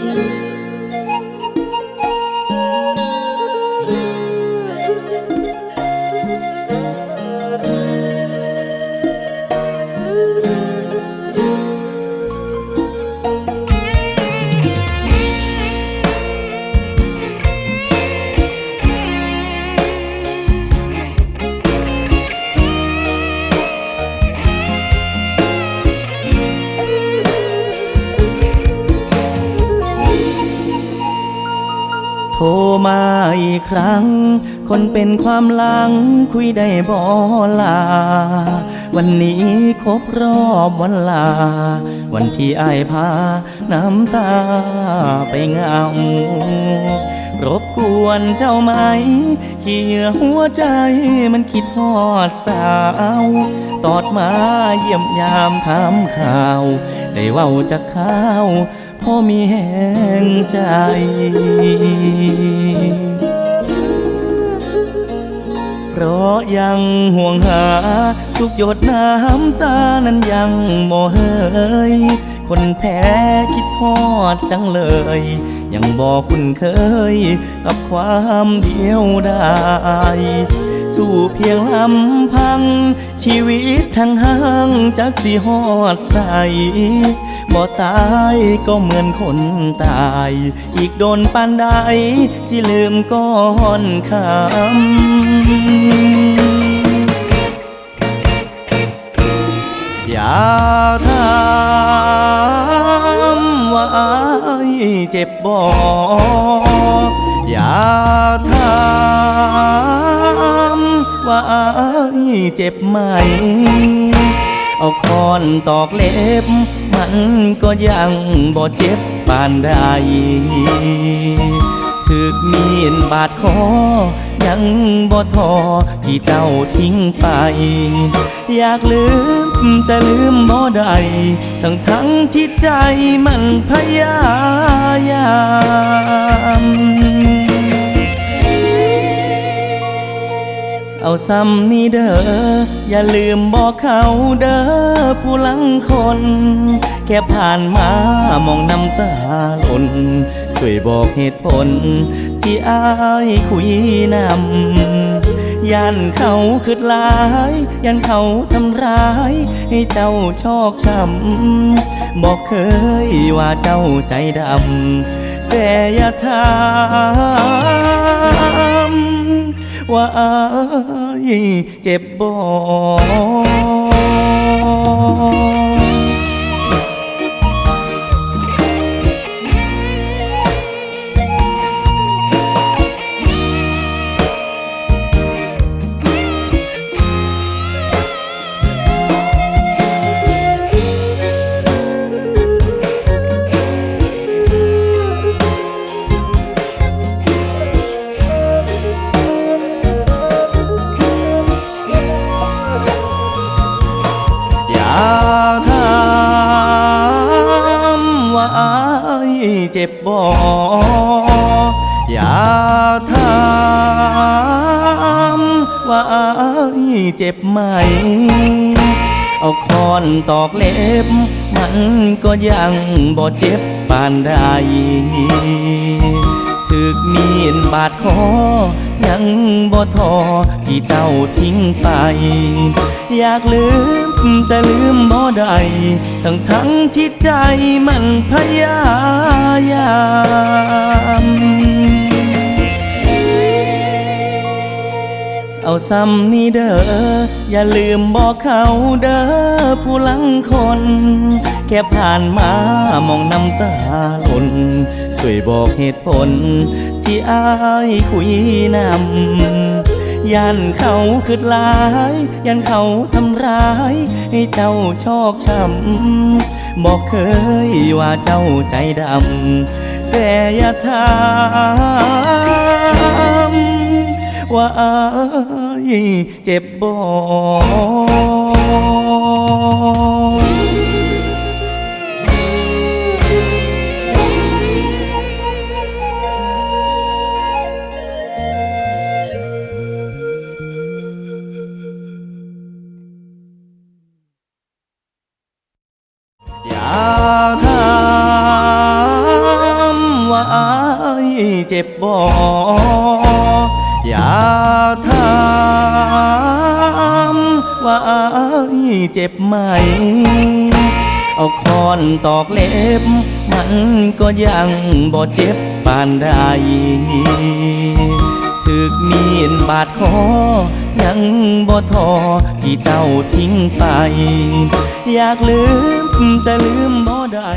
โทรมาอีกครั้ง คนเป็นความหลังคุยได้บอลา วันนี้ครบรอบวันลา วันที่อายพา น้ำตาไปเงารบกวนเจ้าไหม ขี้เหงื่อหัวใจมันคิดฮอดสาว ตอดมาเยี่ยมยามถามข่าว ได้เว้าจากข้าว พอมีแห่งใจเพราะยังห่วงหา ทุกหยดน้ำตานั้นยังบ่เฮยคนแพ้คิดฮอดจังเลย ยังบ่คุ้นเคย กับความเดียวดาย สู้เพียงลำพัง ชีวิตทั้งห้างจักสิฮอดใจบ่ตายก็เหมือนคนตาย อีกโดนปานใดสิลืมก้อนคำอย่าถามว่าเจ็บบ่าถามว่าอายเจ็บไหม เอาคอนตอกเล็บ มันก็ยังบ่เจ็บปานใดถึกมีนบาดคอ ยังบ่ทอที่เจ้าทิ้งไป อยากลืมแต่ลืมบ่ได้ทั้งทั้งที่ใจมันพยายาม เอาซ้ำนี่เด้ออย่าลืมบอกเขาเด้อผู้หลังคน แค่ผ่านมามองน้ำตาหล่นช่วยบอกเหตุผล ที่อายคุยนำยันเขาคืดลาย ยันเขาทำร้าย ให้เจ้าชอกช้ำบอกเคยว่าเจ้าใจดำแต่อย่าถาม ว่าอายเจ็บบ่าถามว่าอายเจ็บบ่อย่าถามว่าอายเจ็บไหม เอาคอนตอกเล็บ มันก็ยังบ่เจ็บปานใด ถึกมีนบาดคอ ยังบ่ทอที่เจ้าทิ้งไป อยากลืมแต่ลืมบ่ได้ทั้งทั้งที่ใจมันพยายาม เอาซ้ำนี่เด้ออย่าลืมบอกเขาเด้อผู้หลังคน แค่ผ่านมามองน้ำตาหล่นช่วยบอกเหตุผล ที่อายคุยนำยันเขาคืดลาย ยันเขาทำร้าย ให้เจ้าชอกช้ำบอกเคยว่าเจ้าใจดำแต่อย่าถาม ว่าอายเจ็บบ่อย่าถามเจ็บบ่ อย่าถามว่าอายเจ็บไหม เอาคอนตอกเล็บ มันก็ยังบ่เจ็บปานใดถึกมีนบาดคอ ยังบ่ทอที่เจ้าทิ้งไป อยากลืมแต่ลืมบ่ได้